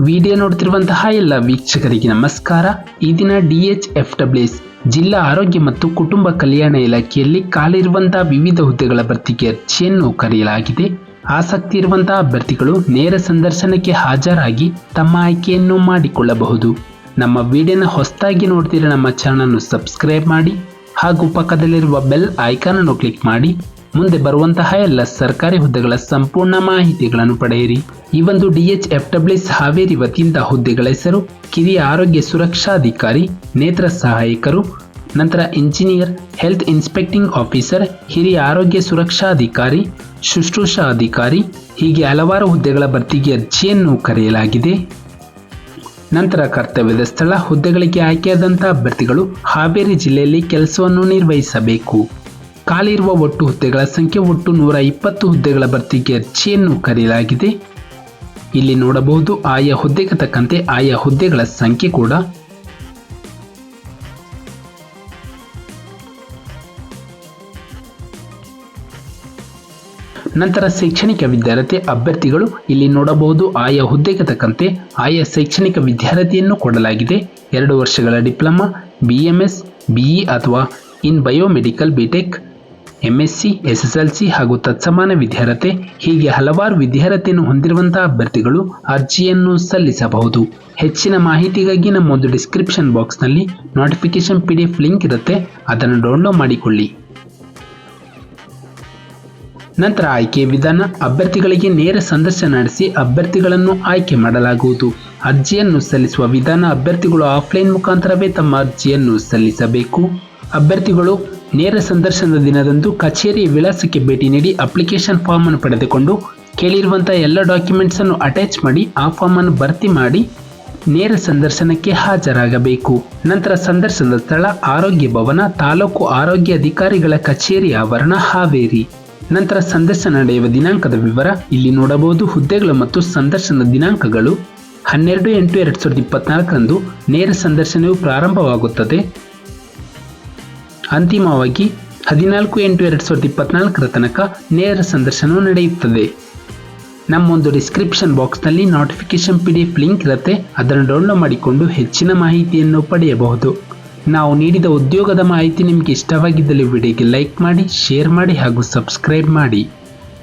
Video ನೋಡ್ತಿರುವಂತಹ ಎಲ್ಲ ವೀಕ್ಷಕರಿಗೆ ನಮಸ್ಕಾರ. ಈ ದಿನ ಡಿ ಎಚ್ ಎಫ್ ಡಬ್ಲ್ಯೂಎಸ್ ಜಿಲ್ಲಾ ಆರೋಗ್ಯ ಮತ್ತು ಕುಟುಂಬ ಕಲ್ಯಾಣ ಇಲಾಖೆಯಲ್ಲಿ ಕಾಲಿರುವಂತಹ ವಿವಿಧ ಹುದ್ದೆಗಳ ಭರ್ತಿಗೆ ಅರ್ಜಿಯನ್ನು ಕರೆಯಲಾಗಿದೆ. ಆಸಕ್ತಿ ಇರುವಂತಹ ಅಭ್ಯರ್ಥಿಗಳು ನೇರ ಸಂದರ್ಶನಕ್ಕೆ ಹಾಜರಾಗಿ ತಮ್ಮ ಆಯ್ಕೆಯನ್ನು ಮಾಡಿಕೊಳ್ಳಬಹುದು. ನಮ್ಮ ವಿಡಿಯೋನ ಹೊಸದಾಗಿ ನೋಡ್ತಿರೋ ನಮ್ಮ ಚಾನಲ್ ಸಬ್ಸ್ಕ್ರೈಬ್ ಮಾಡಿ ಹಾಗೂ ಪಕ್ಕದಲ್ಲಿರುವ ಬೆಲ್ ಐಕಾನ್ ಅನ್ನು ಕ್ಲಿಕ್ ಮಾಡಿ. ಮುಂದೆ ಬರುವಂತಹ ಎಲ್ಲ ಸರ್ಕಾರಿ ಹುದ್ದೆಗಳ ಸಂಪೂರ್ಣ ಮಾಹಿತಿಗಳನ್ನು ಪಡೆಯಿರಿ. ಈ ಒಂದು ಡಿಎಚ್ ಎಫ್ ಡಬ್ಲ್ಯೂಸ್ ಹಾವೇರಿ ವತಿಯಿಂದ ಹುದ್ದೆಗಳ ಹೆಸರು, ಕಿರಿಯ ಆರೋಗ್ಯ ಸುರಕ್ಷಾಧಿಕಾರಿ, ನೇತ್ರ ಸಹಾಯಕರು, ನಂತರ ಇಂಜಿನಿಯರ್ ಹೆಲ್ತ್ ಇನ್ಸ್ಪೆಕ್ಟಿಂಗ್ ಆಫೀಸರ್ ಹಿರಿಯ ಆರೋಗ್ಯ ಸುರಕ್ಷಾಧಿಕಾರಿ, ಶುಶ್ರೂಷಾ ಅಧಿಕಾರಿ, ಹೀಗೆ ಹಲವಾರು ಹುದ್ದೆಗಳ ಭರ್ತಿಗೆ ಅರ್ಜಿಯನ್ನು ಕರೆಯಲಾಗಿದೆ. ನಂತರ ಕರ್ತವ್ಯದ ಸ್ಥಳ, ಹುದ್ದೆಗಳಿಗೆ ಆಯ್ಕೆಯಾದಂಥ ಅಭ್ಯರ್ಥಿಗಳು ಹಾವೇರಿ ಜಿಲ್ಲೆಯಲ್ಲಿ ಕೆಲಸವನ್ನು ನಿರ್ವಹಿಸಬೇಕು. ಖಾಲಿ ಇರುವ ಒಟ್ಟು ಹುದ್ದೆಗಳ ಸಂಖ್ಯೆ ಒಟ್ಟು ನೂರ ಇಪ್ಪತ್ತು ಹುದ್ದೆಗಳ ಭರ್ತಿಗೆ ಅರ್ಜಿಯನ್ನು ಕರೆಯಲಾಗಿದೆ. ಇಲ್ಲಿ ನೋಡಬಹುದು ಆಯಾ ಹುದ್ದೆಗೆ ತಕ್ಕಂತೆ ಆಯಾ ಹುದ್ದೆಗಳ ಸಂಖ್ಯೆ ಕೂಡ. ನಂತರ ಶೈಕ್ಷಣಿಕ ವಿದ್ಯಾರ್ಥಿ ಅಭ್ಯರ್ಥಿಗಳು ಇಲ್ಲಿ ನೋಡಬಹುದು ಆಯಾ ಹುದ್ದೆಗೆ ತಕ್ಕಂತೆ ಆಯಾ ಶೈಕ್ಷಣಿಕ ವಿದ್ಯಾರ್ಥಿಯನ್ನು ಕೊಡಲಾಗಿದೆ. ಎರಡು ವರ್ಷಗಳ diploma B M S BE ಅಥವಾ in biomedical B Tech M SSLC ಹಾಗೂ ತತ್ಸಮಾನ ವಿದ್ಯಾರ್ಹತೆ, ಹೀಗೆ ಹಲವಾರು ವಿದ್ಯಾರ್ಹತೆಯನ್ನು ಹೊಂದಿರುವಂತಹ ಅಭ್ಯರ್ಥಿಗಳು ಅರ್ಜಿಯನ್ನು ಸಲ್ಲಿಸಬಹುದು. ಹೆಚ್ಚಿನ ಮಾಹಿತಿಗಾಗಿ ನಮ್ಮ ಒಂದು ಡಿಸ್ಕ್ರಿಪ್ಷನ್ ಬಾಕ್ಸ್ನಲ್ಲಿ notification P D F link ಇರುತ್ತೆ, ಅದನ್ನು ಡೌನ್ಲೋಡ್ ಮಾಡಿಕೊಳ್ಳಿ. ನಂತರ ಆಯ್ಕೆ ವಿಧಾನ, ಅಭ್ಯರ್ಥಿಗಳಿಗೆ ನೇರ ಸಂದರ್ಶನ ನಡೆಸಿ ಅಭ್ಯರ್ಥಿಗಳನ್ನು ಆಯ್ಕೆ ಮಾಡಲಾಗುವುದು. ಅರ್ಜಿಯನ್ನು ಸಲ್ಲಿಸುವ ವಿಧಾನ, ಅಭ್ಯರ್ಥಿಗಳು ಆಫ್ಲೈನ್ ಮುಖಾಂತರವೇ ತಮ್ಮ ಅರ್ಜಿಯನ್ನು ಸಲ್ಲಿಸಬೇಕು. ಅಭ್ಯರ್ಥಿಗಳು ನೇರ ಸಂದರ್ಶನದ ದಿನದಂದು ಕಚೇರಿ ವಿಳಾಸಕ್ಕೆ ಭೇಟಿ ನೀಡಿ ಅಪ್ಲಿಕೇಶನ್ ಫಾರ್ಮ್ ಅನ್ನು ಪಡೆದುಕೊಂಡು ಕೇಳಿರುವಂತಹ ಎಲ್ಲ ಡಾಕ್ಯುಮೆಂಟ್ಸ್ ಅನ್ನು ಅಟ್ಯಾಚ್ ಮಾಡಿ ಆ ಫಾರ್ಮ್ ಅನ್ನು ಭರ್ತಿ ಮಾಡಿ ನೇರ ಸಂದರ್ಶನಕ್ಕೆ ಹಾಜರಾಗಬೇಕು. ನಂತರ ಸಂದರ್ಶನದ ಸ್ಥಳ, ಆರೋಗ್ಯ ಭವನ, ತಾಲೂಕು ಆರೋಗ್ಯ ಅಧಿಕಾರಿಗಳ ಕಚೇರಿ ಆವರಣ, ಹಾವೇರಿ. ನಂತರ ಸಂದರ್ಶನ ನಡೆಯುವ ದಿನಾಂಕದ ವಿವರ ಇಲ್ಲಿ ನೋಡಬಹುದು. ಹುದ್ದೆಗಳು ಮತ್ತು ಸಂದರ್ಶನದ ದಿನಾಂಕಗಳು ಹನ್ನೆರಡು ಎಂಟು ಎರಡು ಸಾವಿರದ ಇಪ್ಪತ್ನಾಲ್ಕರಂದು ನೇರ ಸಂದರ್ಶನವು ಪ್ರಾರಂಭವಾಗುತ್ತದೆ. ಅಂತಿಮವಾಗಿ ಹದಿನಾಲ್ಕು ಎಂಟು ಎರಡು ಸಾವಿರದ ಇಪ್ಪತ್ನಾಲ್ಕರ ತನಕ ನೇರ ಸಂದರ್ಶನವು ನಡೆಯುತ್ತದೆ. ನಮ್ಮೊಂದು ಡಿಸ್ಕ್ರಿಪ್ಷನ್ ಬಾಕ್ಸ್ನಲ್ಲಿ notification P D F link ಇರುತ್ತೆ. ಅದನ್ನು ಡೌನ್ಲೋಡ್ ಮಾಡಿಕೊಂಡು ಹೆಚ್ಚಿನ ಮಾಹಿತಿಯನ್ನು ಪಡೆಯಬಹುದು. ನಾವು ನೀಡಿದ ಉದ್ಯೋಗದ ಮಾಹಿತಿ ನಿಮಗೆ ಇಷ್ಟವಾಗಿದ್ದಲ್ಲಿ ವಿಡಿಯೋಗೆ ಲೈಕ್ ಮಾಡಿ, ಶೇರ್ ಮಾಡಿ ಹಾಗೂ ಸಬ್ಸ್ಕ್ರೈಬ್ ಮಾಡಿ.